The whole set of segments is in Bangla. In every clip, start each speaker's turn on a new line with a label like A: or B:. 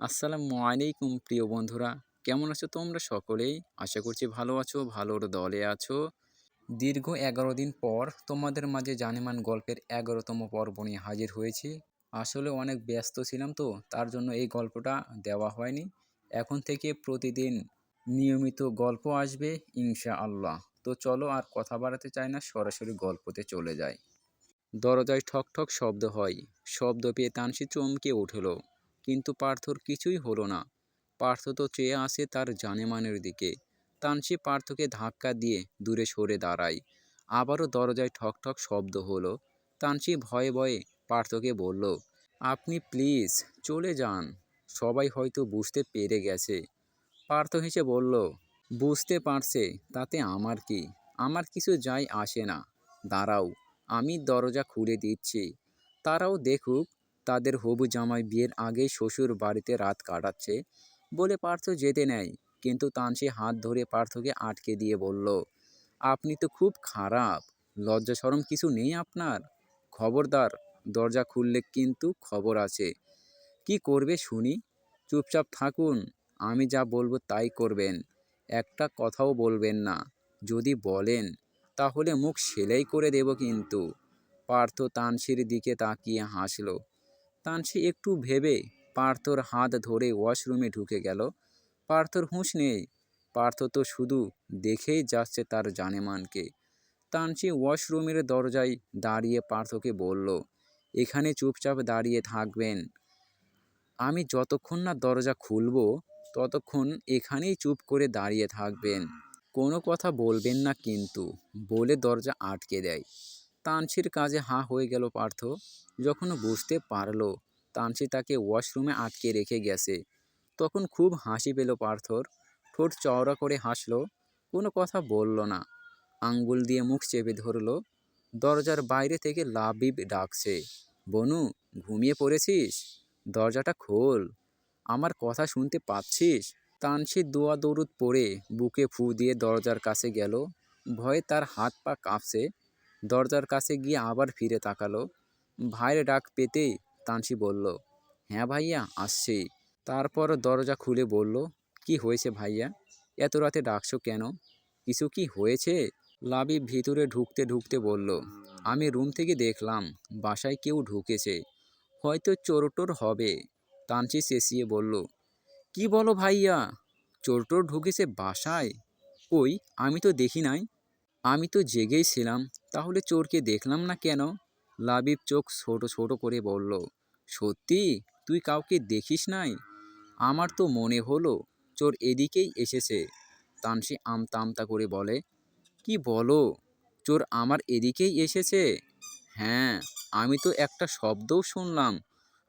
A: আসসালামু আলাইকুম প্রিয় বন্ধুরা। কেমন আছো তোমরা সকলেই? আশা করছি ভালো আছো, ভালোর দলে আছো। দীর্ঘ এগারো দিন পর তোমাদের মাঝে জানেমান গল্পের এগারোতম পর্ব নিয়ে হাজির হয়েছি। আসলে অনেক ব্যস্ত ছিলাম তো, তার জন্য এই গল্পটা দেওয়া হয়নি। এখন থেকে প্রতিদিন নিয়মিত গল্প আসবে ইনশা আল্লাহ তো চলো আর কথা বাড়াতে চাই না, সরাসরি গল্পতে চলে যায় দরজায় ঠক ঠক শব্দ হয়। শব্দ পেয়ে তানসি চমকে উঠল। কিন্তু পার্থর কিছুই হলো না। পার্থ তো চেয়ে আসে তার জানেমানের দিকে। তানসি পার্থকে ধাক্কা দিয়ে দূরে সরে দাঁড়ায়। আবারও দরজায় ঠক ঠক শব্দ হলো। তানসি ভয়ে ভয়ে পার্থকে বলল, আপনি প্লিজ চলে যান। সবাই হয়তো বুঝতে পেরে গেছে। পার্থ হেসে বলল, বুঝতে পারছে, তাতে আমার কি? আমার কিছু যাই আসে না। দাঁড়াও, আমি দরজা খুলে দিচ্ছি। তারাও দেখুক তাদের হবু জামাই বিয়ের আগেই শ্বশুর বাড়িতে রাত কাটাচ্ছে বলে পার্থ যেতে নেয়। কিন্তু তানসি হাত ধরে পার্থকে আটকে দিয়ে বলল, আপনি তো খুব খারাপ। লজ্জা সরম কিছু নেই আপনার? খবরদার, দরজা খুললে কিন্তু খবর আছে। কি করবে শুনি? চুপচাপ থাকুন, আমি যা বলব তাই করবেন। একটা কথাও বলবেন না। যদি বলেন, তাহলে মুখ সেলাই করে দেব কিন্তু। পার্থ তানসির দিকে তাকিয়ে হাসলো। তানসি একটু ভেবে পার্থর হাত ধরে ওয়াশরুমে ঢুকে গেল। পার্থর হুঁশ নেই। পার্থ তো শুধু দেখেই যাচ্ছে তার জানেমানকে। তানসি ওয়াশরুমের দরজায় দাঁড়িয়ে পার্থকে বলল, এখানে চুপচাপ দাঁড়িয়ে থাকবেন। আমি যতক্ষণ না দরজা খুলব, ততক্ষণ এখানেই চুপ করে দাঁড়িয়ে থাকবেন। কোনো কথা বলবেন না কিন্তু। বলে দরজা আটকে দেয়। তানসির কাজে হাঁ হয়ে গেল পার্থ। যখন বুঝতে পারল, তানসি তাকে ওয়াশরুমে আটকে রেখে গেছে। তখন খুব হাসি পেল পার্থর। ঠোঁট চওড়া করে হাসলো, কোনো কথা বলল না। আঙ্গুল দিয়ে মুখ চেপে ধরলো, দরজার বাইরে থেকে লাবিব ডাকছে, বনু, ঘুমিয়ে পড়েছিস? দরজাটা খোল। আমার কথা শুনতে পাচ্ছিস? তানসি দোয়া দৌড়ুদ পড়ে বুকে ফু দিয়ে দরজার কাছে গেল। ভয়ে তার হাত পা কাঁপছে। দরজার কাছে গিয়ে আবার ফিরে তাকালো। ভাইয়ের ডাক পেতেই তানসি বলল হ্যাঁ ভাইয়া, আসছি। তারপর দরজা খুলে বলল, কি হয়েছে ভাইয়া? এত রাতে ডাকছো কেন? কিছু কি হয়েছে? লাবি ভিতরে ঢুকতে ঢুকতে বলল, আমি রুম থেকে দেখলাম, বাসায় কেউ ঢুকেছে। হয়তো চোরটোর হবে। তানসি চেঁচিয়ে বলল, কি বলো ভাইয়া, চোরটোর ঢুকেছে বাসায়? ওই আমি তো দেখি নাই। আমি তো জেগেই ছিলাম, তাহলে চোরকে দেখলাম না কেন? লাবিব চোখ ছোট ছোট করে বলল, সত্যি? তুই কাউকে দেখিস নাই? আমার তো মনে হলো চোর এদিকেই এসেছে। তানসি আমতা আমতা করে বলে, কি বলো? চোর আমার এদিকেই এসেছে? হ্যাঁ আমি তো একটা শব্দও শুনলাম।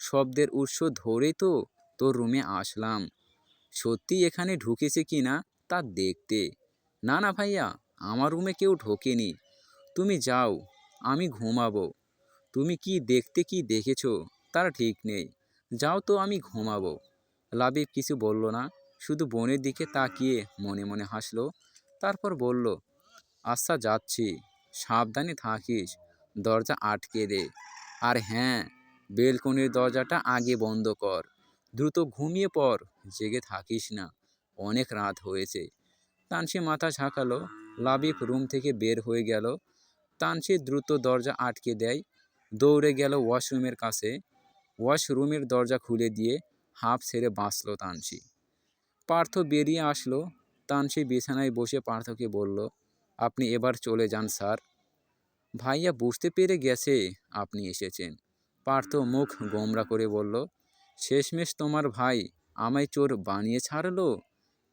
A: শব্দের উৎস ধরেই তো তোর রুমে আসলাম। সত্যি এখানে ঢুকেছে কি না তা দেখতে। না না ভাইয়া আমার রুমে কেউ ঢোকেনি। তুমি যাও, আমি ঘুমাবো। তুমি কি দেখতে কি দেখেছ, তার ঠিক নেই। যাও তো, আমি ঘুমাবো। লাবিব কিছু বলল না, শুধু বোনের দিকে তাকিয়ে মনে মনে হাসলো। তারপর বলল আচ্ছা যাচ্ছি। সাবধানে থাকিস, দরজা আটকে দে। আর হ্যাঁ বেলকনির দরজাটা আগে বন্ধ কর। দ্রুত ঘুমিয়ে পর জেগে থাকিস না। অনেক রাত হয়েছে। তানসি মাথা ঝাঁকালো। লাবিব রুম থেকে বের হয়ে গেল। তানসি দ্রুত দরজা আটকে দেয়। দৌড়ে গেল ওয়াশরুমের কাছে। ওয়াশরুমের দরজা খুলে দিয়ে হাঁপ ছেড়ে বাঁচল তানসি পার্থ বেরিয়ে আসলো। তানসি বিছানায় বসে পার্থকে বলল, আপনি এবার চলে যান, স্যার। ভাইয়া, বুঝতে পেরে গেছে। আপনি এসেছেন। পার্থ মুখ গোমরা করে বলল, শেষমেশ তোমার ভাই আমায় চোর বানিয়ে ছাড়লো?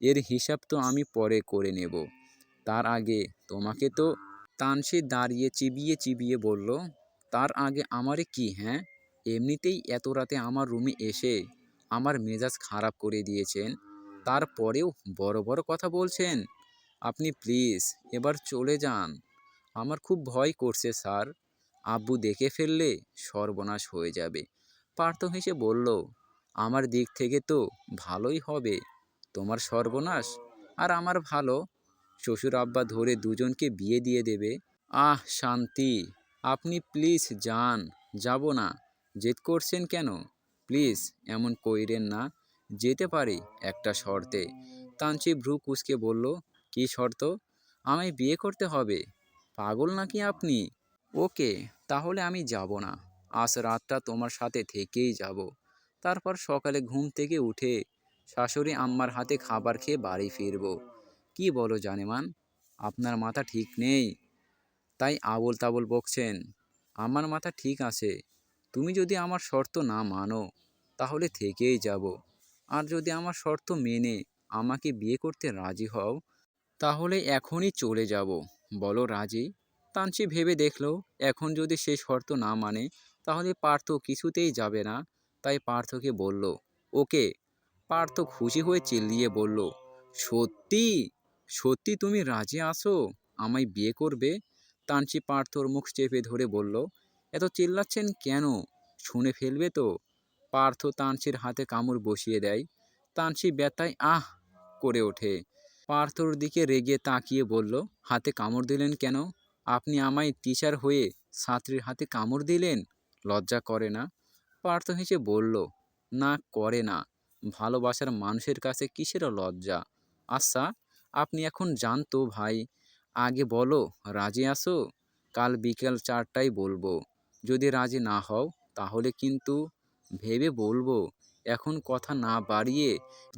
A: এর হিসাব তো আমি পরে করে নেব। তার আগে তোমাকে তো তানসি দাঁড়িয়ে চিবিয়ে চিবিয়ে বলল, তার আগে আমারে কি হ্যাঁ? এমনিতেই এত রাতে আমার রুমে এসে আমার মেজাজ খারাপ করে দিয়েছেন। তারপরেও বড় বড় কথা বলছেন। আপনি প্লিজ এবার চলে যান। আমার খুব ভয় করছে স্যার। আব্বু দেখে ফেললে সর্বনাশ হয়ে যাবে। পার্থ হেসে বলল, আমার দিক থেকে তো ভালোই হবে। তোমার সর্বনাশ আর আমার ভালো। শ্বশুর আব্বা ধরে দুজনকে বিয়ে দিয়ে দেবে। আহ, শান্তি। আপনি প্লিজ যান, যাব না। জেদ করছেন কেন? প্লিজ, এমন কইরেন না। যেতে পারি একটা শর্তে। তানচি ভ্রু কুচকে বলল, কি শর্ত? আমায় বিয়ে করতে হবে? পাগল নাকি আপনি? ওকে, তাহলে আমি যাব না। আজ রাতটা তোমার সাথে থেকেই যাব। তারপর সকালে ঘুম থেকে উঠে শাশুড়ি আম্মার হাতে খাবার খেয়ে বাড়ি ফিরবো। কি বলো জানেমান? আপনার মাথা ঠিক নেই। তাই আবল তাবল বকছেন, আমার মাথা ঠিক আছে, তুমি যদি আমার শর্ত না মানো, তাহলে থেকেই যাব। আর যদি আমার শর্ত মেনে আমাকে বিয়ে করতে রাজি হও, তাহলে এখনই চলে যাব। বলো রাজি। তানসি ভেবে দেখল, এখন যদি সে শর্ত না মানে তাহলে পার্থ কিছুতেই যাবে না। তাই পার্থকে বলল, ওকে। পার্থ খুশি হয়ে চিল্লিয়ে বলল, সত্যি? সত্যি তুমি রাজি আছো? আমায় বিয়ে করবে? তানসি পার্থর মুখ চেপে ধরে বলল, এত চিল্লাচ্ছেন কেন? শুনে ফেলবে তো। পার্থ তানসির হাতে কামড় বসিয়ে দেয়। তানসি ব্যথায় আহ করে ওঠে। পার্থর দিকে রেগে তাকিয়ে বলল, হাতে কামড় দিলেন কেন? আপনি আমায় টিচার হয়ে ছাত্রীর হাতে কামড় দিলেন? লজ্জা করে না? পার্থ হেসে বলল, না, করে না। ভালোবাসার মানুষের কাছে কিসের লজ্জা? আচ্ছা আপনি এখন জানতো, ভাই, আগে বলো, রাজি আসো? কাল বিকেল চারটায় বলব। যদি রাজি না হও, তাহলে কিন্তু ভেবে বলব। এখন কথা না বাড়িয়ে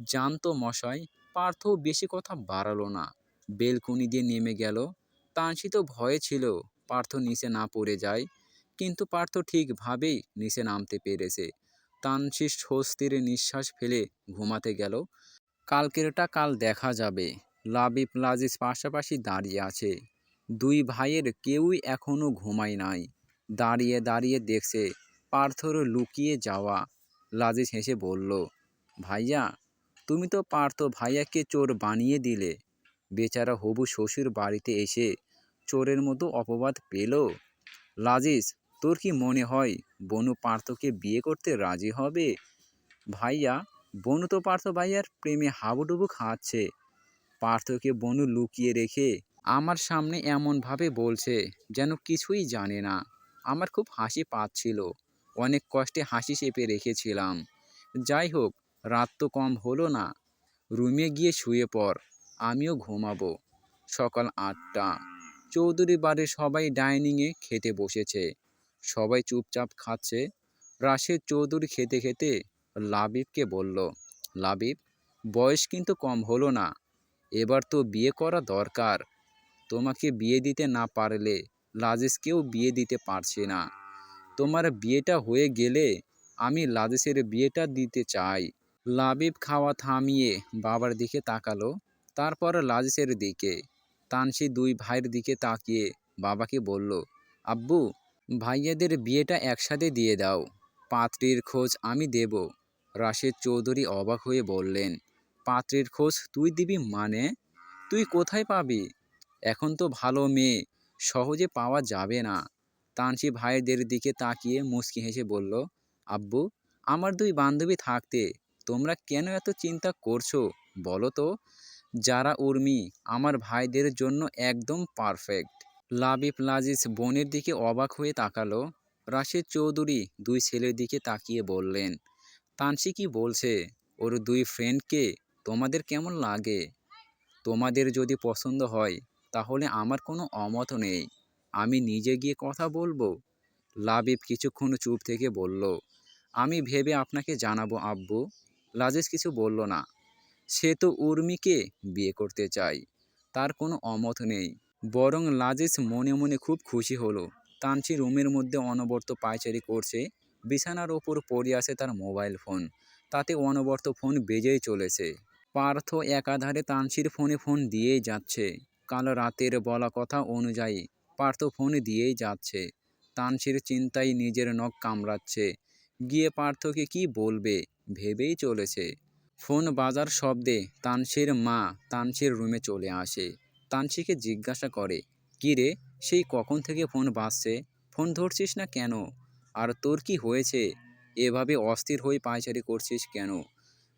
A: জানতো মশাই পার্থ বেশি কথা বাড়ালো না। বেলকুনি দিয়ে নেমে গেল। তানসি তো ভয়ে ছিল, পার্থ নিচে না পড়ে যায়। কিন্তু পার্থ ঠিকভাবেই নিচে নামতে পেরেছে। তানসি স্বস্তির নিঃশ্বাস ফেলে ঘুমাতে গেল। কালকেরটা কাল দেখা যাবে। লাবিব লাজিজ পাশাপাশি দাঁড়িয়ে আছে। দুই ভাইয়ের কেউই এখনও ঘুমায় নাই। দাঁড়িয়ে দাঁড়িয়ে দেখছে পার্থর লুকিয়ে যাওয়া। লাজিজ হেসে বলল, ভাইয়া, তুমি তো পার্থ ভাইয়াকে চোর বানিয়ে দিলে। বেচারা হবু শ্বশুর বাড়িতে এসে চোরের মতো অপবাদ পেল। লাজিজ তোর কি মনে হয় বনু পার্থকে বিয়ে করতে রাজি হবে? ভাইয়া, বনু তো পার্থ ভাইয়ার প্রেমে হাবুডুবু খাচ্ছে। পার্থকে বনু লুকিয়ে রেখে আমার সামনে এমনভাবে বলছে যেন কিছুই জানে না। আমার খুব হাসি পাচ্ছিল। অনেক কষ্টে হাসি চেপে রেখেছিলাম। যাই হোক, রাত তো কম হলো না। রুমে গিয়ে শুয়ে পড়, আমিও ঘুমাবো। সকাল আটটা। চৌধুরী বাড়ির সবাই ডাইনিংয়ে খেতে বসেছে। সবাই চুপচাপ খাচ্ছে। রাশেদ চৌধুরী খেতে খেতে লাবিবকে বলল, লাবিব, বয়স কিন্তু কম হলো না। এবার তো বিয়ে করা দরকার। তোমাকে বিয়ে দিতে না পারলে লাজেসকেও বিয়ে দিতে পারছি না। তোমার বিয়েটা হয়ে গেলে আমি লাজেশের বিয়েটা দিতে চাই। লাবিব খাওয়া থামিয়ে বাবার দিকে তাকালো, তারপর লাজেশের দিকে। তানসি দুই ভাইয়ের দিকে তাকিয়ে বাবাকে বলল, আব্বু, ভাইয়াদের বিয়েটা একসাথে দিয়ে দাও। পাত্রীর খোঁজ আমি দেব। রাশেদ চৌধুরী অবাক হয়ে বললেন পাত্রীর খোঁজ তুই দিবি মানে? তুই কোথায় পাবি? এখন তো ভালো মেয়ে, সহজে পাওয়া যাবে না। তানসি ভাইদের দিকে তাকিয়ে মুচকি হেসে বলল, আব্বু, আমার দুই বান্ধবী থাকতে তোমরা কেন এত চিন্তা করছ? বলো তো। যারা উর্মি, আমার ভাইদের জন্য একদম পারফেক্ট লাবিব লাজিজ বোনের দিকে অবাক হয়ে তাকালো। রাশেদ চৌধুরী দুই ছেলের দিকে তাকিয়ে বললেন তানসি কি বলছে? ওর দুই ফ্রেন্ডকে তোমাদের কেমন লাগে? তোমাদের যদি পছন্দ হয়, তাহলে আমার কোনো অমত নেই। আমি নিজে গিয়ে কথা বলব? লাবিব কিছুক্ষণ চুপ থেকে বলল, আমি ভেবে আপনাকে জানাব, আব্বু। লাজিজ কিছু বলল না। সে তো উর্মিকে বিয়ে করতে চায় তার কোনো অমত নেই। বরং লাজিজ মনে মনে খুব খুশি হলো। তানসি রুমের মধ্যে অনবর্ত পায়চারি করছে। বিছানার ওপর পড়ে আছে তার মোবাইল ফোন। তাতে অনবর্ত ফোন বেজেই চলেছে। পার্থ একাধারে তানসির ফোনে ফোন দিয়েই যাচ্ছে। কাল রাতের বলা কথা অনুযায়ী পার্থ ফোন দিয়েই যাচ্ছে। তানসির চিন্তায় নিজের নখ কামড়াচ্ছে। গিয়ে পার্থকে কি বলবে ভেবেই চলেছে। ফোন বাজার শব্দে তানসির মা তানসির রুমে চলে আসে। তানসিকে জিজ্ঞাসা করে, কী রে, সেই কখন থেকে ফোন বাজছে? ফোন ধরছিস না কেন? আর তোর কি হয়েছে? এভাবে অস্থির হয়ে পায়চারি করছিস কেন?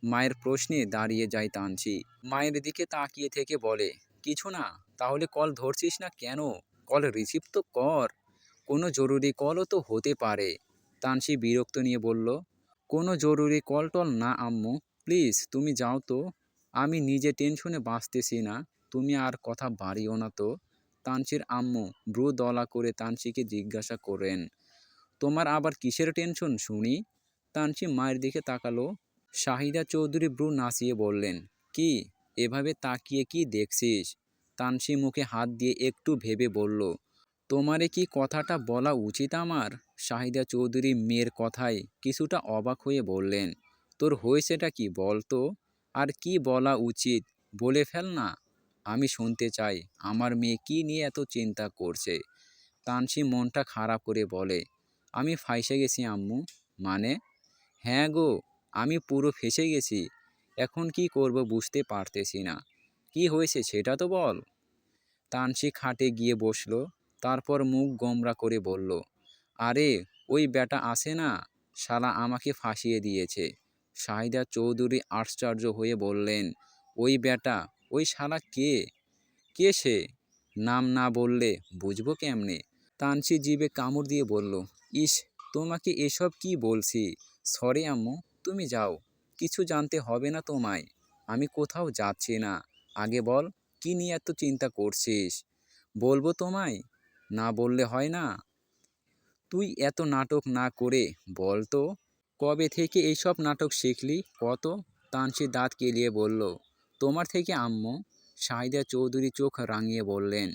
A: মায়ের প্রশ্নে দাঁড়িয়ে যায় তানসি মায়ের দিকে তাকিয়ে থেকে বলে, কিছু না, তাহলে কল ধরছিস না কেন? কল রিসিভ তো কর। কোনো জরুরি কলও তো হতে পারে। তানসি বিরক্ত নিয়ে বলল, কোনো জরুরি কল টল না, আম্মু। প্লিজ, তুমি যাও তো। আমি নিজে টেনশনে বাঁচতেছি না। তুমি আর কথা বাড়িও না তো। তানসির আম্মু ব্রু দলা করে তানসিকে জিজ্ঞাসা করেন, তোমার আবার কিসের টেনশন শুনি? তানসি মায়ের দিকে তাকালো শাহিদা চৌধুরী ব্রু নাচিয়ে বললেন, কি, এভাবে তাকিয়ে কি দেখছিস? তানসি মুখে হাত দিয়ে একটু ভেবে বলল, তোমারে কি কথাটা বলা উচিত আমার? শাহিদা চৌধুরী মেয়ের কথায় কিছুটা অবাক হয়ে বললেন, তোর হয়েছেটা কি বলতো আর কি বলা উচিত? বলে ফেল না। আমি শুনতে চাই, আমার মেয়ে কি নিয়ে এত চিন্তা করছে? তানসি মনটা খারাপ করে বলে, আমি ফাইসে গেছি, আম্মু। মানে? হ্যাঁ গো আমি পুরো ফেসে গেছি। এখন কি করব বুঝতে পারতেছি না। কি হয়েছে সেটা তো বল। তানসি খাটে গিয়ে বসল, তারপর মুখ গোমরা করে বলল, আরে, ওই বেটা আসে না? শালা আমাকে ফাঁসিয়ে দিয়েছে। শাহিদা চৌধুরী আশ্চর্য হয়ে বললেন, ওই বেটা ওই শালা কে? কে সে? নাম না বললে বুঝব কেমনে? তানসি জিভে কামড় দিয়ে বলল, ইস, তোমাকে এসব কি বলছি? সরি আম্মু। তুমি যাও, কিছু জানতে হবে না তোমায়। আমি কোথাও যাচ্ছি না। আগে বল, কি নিয়ে এত চিন্তা করছিস? বলব তোমায়? না বললে হয় না। তুই এত নাটক না করে বল তো। কবে থেকে এইসব নাটক শিখলি? কত? তানসি দাঁত কেলিয়ে বলল, তোমার থেকে আম্মু শাহিদা চৌধুরী চোখ রাঙিয়ে বললেন,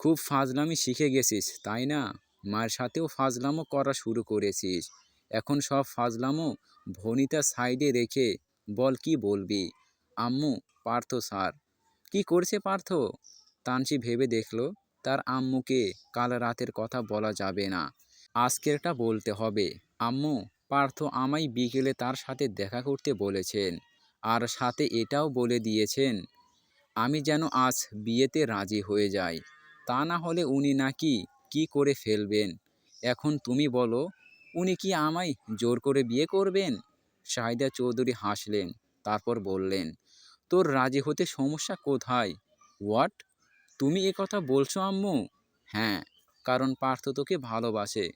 A: খুব ফাজলামি শিখে গেছিস, তাই না? মায়ের সাথেও ফাজলামো করা শুরু করেছিস। এখন সব ফাজলামো ভনিতা সাইডে রেখে বল কি বলবি? আম্মু, পার্থ স্যার। কি করছে পার্থ? তানসি ভেবে দেখল, তার আম্মুকে কাল রাতের কথা বলা যাবে না। আজকেরটা বলতে হবে। আম্মু, পার্থ আমায় বিকেলে তার সাথে দেখা করতে বলেছেন, আর সাথে এটাও বলে দিয়েছেন, আমি যেন আজ বিয়েতে রাজি হয়ে যাই। তা না হলে উনি নাকি কি করে ফেলবেন? এখন তুমি বলো উনি কি আমায় জোর করে বিয়ে করবেন? শাহিদা চৌধুরী হাসলেন, তারপর বললেন, তোর রাজি হতে সমস্যা কোথায়? হোয়াট তুমি কথা বলছো আম্মু? হ্যাঁ কারণ পার্থ তোকে ভালোবাসে।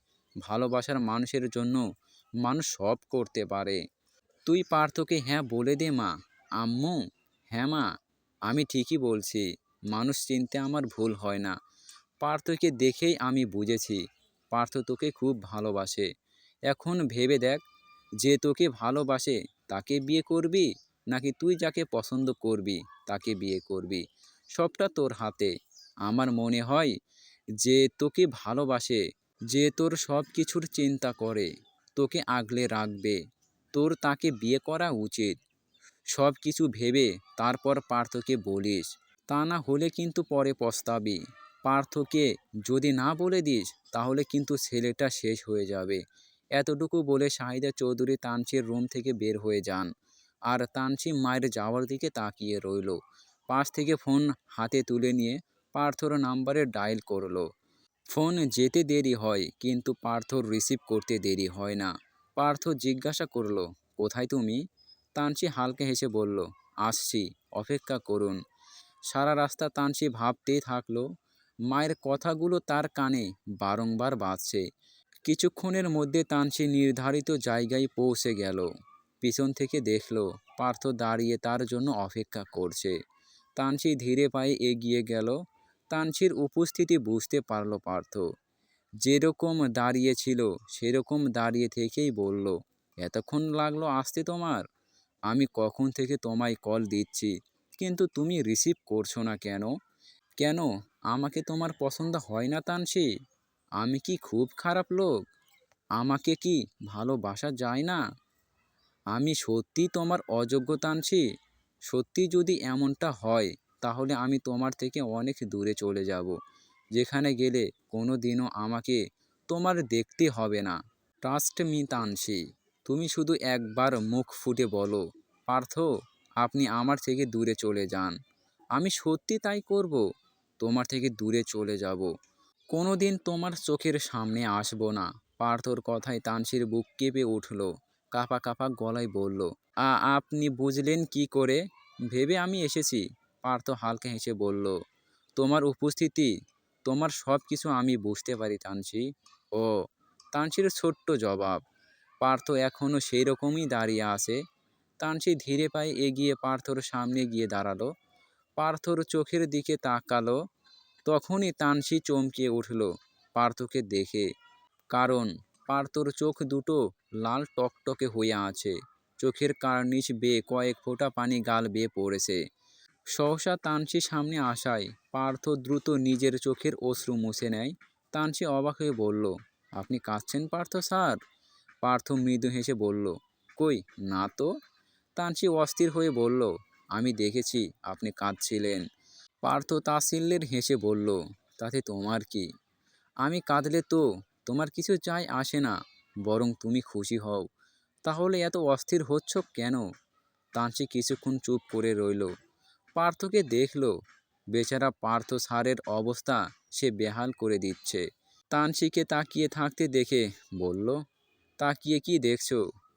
A: ভালোবাসার মানুষের জন্য মানুষ সব করতে পারে। তুই পার্থকে হ্যাঁ বলে দে মা। আম্মু? হ্যাঁ মা, আমি ঠিকই বলছি। মানুষ চিনতে আমার ভুল হয় না। পার্থকে দেখেই আমি বুঝেছি। পার্থ তোকে খুব ভালোবাসে। এখন ভেবে দেখ যে তোকে ভালোবাসে, তাকে বিয়ে করবি নাকি তুই যাকে পছন্দ করবি, তাকে বিয়ে করবি? সবটা তোর হাতে। আমার মনে হয় যে তোকে ভালোবাসে, যে তোর সব কিছুর চিন্তা করে, তোকে আগলে রাখবে। তোর তাকে বিয়ে করা উচিত। সব কিছু ভেবে তারপর পার্থকে বলিস, তা না হলে কিন্তু পরে পস্তাবি। পার্থকে যদি না বলে দিস, তাহলে কিন্তু ছেলেটা শেষ হয়ে যাবে। এতটুকু বলে শাহিদা চৌধুরী তানসির রুম থেকে বের হয়ে যান আর তানসি মায়ের যাওয়ার দিকে তাকিয়ে রইল। পাশ থেকে ফোন হাতে তুলে নিয়ে পার্থর নাম্বারে ডায়াল করল। ফোন যেতে দেরি হয়, কিন্তু পার্থর রিসিভ করতে দেরি হয় না। পার্থ জিজ্ঞাসা করল, কোথায় তুমি? তানসি হালকা হেসে বলল, আসছি, অপেক্ষা করুন। সারা রাস্তা তানসি ভাবতেই থাকল, মায়ের কথাগুলো তার কানে বারংবার বাজছে। কিছুক্ষণের মধ্যে তানসি নির্ধারিত জায়গায় পৌঁছে গেল। পিছন থেকে দেখল, পার্থ দাঁড়িয়ে তার জন্য অপেক্ষা করছে। তানসি ধীরে পায়ে এগিয়ে গেল। তানসির উপস্থিতি বুঝতে পারল পার্থ। যেরকম দাঁড়িয়ে ছিল, সেরকম দাঁড়িয়ে থেকেই বলল, এতক্ষণ লাগল আসতে তোমার? আমি কখন থেকে তোমায় কল দিচ্ছি? কিন্তু তুমি রিসিভ করছ না কেন? কেন? আমাকে তোমার পছন্দ হয় না তানসি? আমি কি খুব খারাপ লোক? আমাকে কি ভালোবাসা যায় না? আমি সত্যি তোমার অযোগ্য তানসি সত্যি যদি এমনটা হয়, তাহলে আমি তোমার থেকে অনেক দূরে চলে যাব, যেখানে গেলে কোনো দিনও আমাকে তোমার দেখতে হবে না। Trust me Tansi. তুমি শুধু একবার মুখ ফুটে বলো, পার্থ, আপনি আমার থেকে দূরে চলে যান। আমি সত্যি তাই করব, তোমার থেকে দূরে চলে যাব। কোনো দিন তোমার চোখের সামনে আসব না। পার্থর কথায় তানসির বুক কেঁপে উঠল, কাপা কাপা গলায় বলল, আ, আপনি বুঝলেন কি করে? ভেবে আমি এসেছি। পার্থ হালকা হেসে বলল, তোমার উপস্থিতি, তোমার সব কিছু আমি বুঝতে পারি তানসি। ও, তানসির ছোট্ট জবাব। পার্থ এখনও সেই রকমই দাঁড়িয়ে আছে। তানসি ধীরে পায়ে এগিয়ে পার্থর সামনে গিয়ে দাঁড়াল। পার্থর চোখের দিকে তাকালো তখনই তানসি চমকে উঠল পার্থকে দেখে। কারণ পার্থর চোখ দুটো লাল টকটকে হয়ে আছে। চোখের কার্নিশ বেয়ে কয়েক ফোঁটা পানি গাল বেয়ে পড়েছে। সহসা তানসি সামনে আসায় পার্থ দ্রুত নিজের চোখের অশ্রু মুছে নেয়। তানসি অবাক হয়ে বলল, আপনি কাঁদছেন পার্থ স্যার? পার্থ মৃদু হেসে বলল, কই, না তো? তানসি অস্থির হয়ে বলল, আমি দেখেছি আপনি কাঁদছিলেন। পার্থ তাসিল্যের হেসে বলল, তাতে তোমার কি? আমি কাঁদলে তো তোমার কিছু চাই আসে না। বরং তুমি খুশি হও। তাহলে এত অস্থির হচ্ছ কেন? তানসি কিছুক্ষণ চুপ করে রইল। পার্থকে দেখল, বেচারা পার্থ স্যারের অবস্থা সে বেহাল করে দিচ্ছে। তানসিকে তাকিয়ে থাকতে দেখে বলল, তাকিয়ে কি দেখছ?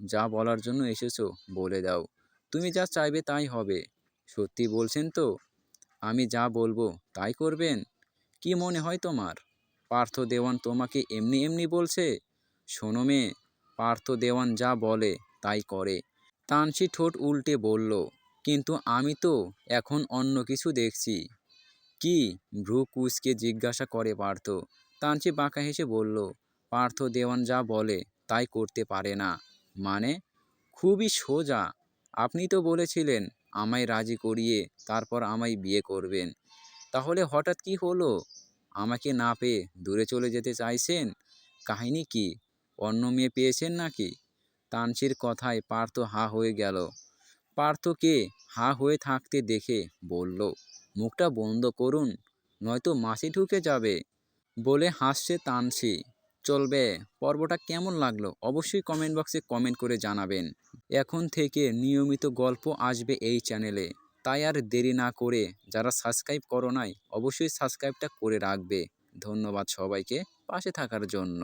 A: যা বলার জন্য এসেছ, বলে দাও। তুমি যা চাইবে তাই হবে। সত্যি বলছেন তো আমি যা বলব তাই করবেন? কি মনে হয় তোমার? পার্থ দেওয়ান তোমাকে এমনি এমনি বলছে? শোনো মেয়ে, পার্থ দেওয়ান যা বলে তাই করে। তানসি ঠোঁট উল্টে বলল, কিন্তু আমি তো এখন অন্য কিছু দেখছি। কি? ভ্রু কুচকে জিজ্ঞাসা করে পার্থ। তানসি বাঁকা হেসে বলল, পার্থ দেওয়ান যা বলে তাই করতে পারে না। মানে? খুবই সোজা। আপনি তো বলেছিলেন আমায় রাজি করিয়ে তারপর আমায় বিয়ে করবেন। তাহলে হঠাৎ কি হলো? আমাকে না পেয়ে দূরে চলে যেতে চাইছেন? কাহিনী কি? অন্য মেয়ে পেয়েছেন নাকি? তানসির কথায় পার্থ হা হয়ে গেল। পার্থকে হা হয়ে থাকতে দেখে বলল, মুখটা বন্ধ করুন, নয়তো মাসি ঢুকে যাবে। বলে হাসছে তানসি। চলবে। পর্বটা কেমন লাগল অবশ্যই কমেন্ট বক্সে কমেন্ট করে জানাবেন। এখন থেকে নিয়মিত গল্প আসবে এই চ্যানেলে তাই আর দেরি না করে যারা সাবস্ক্রাইব করো নাই, অবশ্যই সাবস্ক্রাইবটা করে রাখবে। ধন্যবাদ সবাইকে পাশে থাকার জন্য।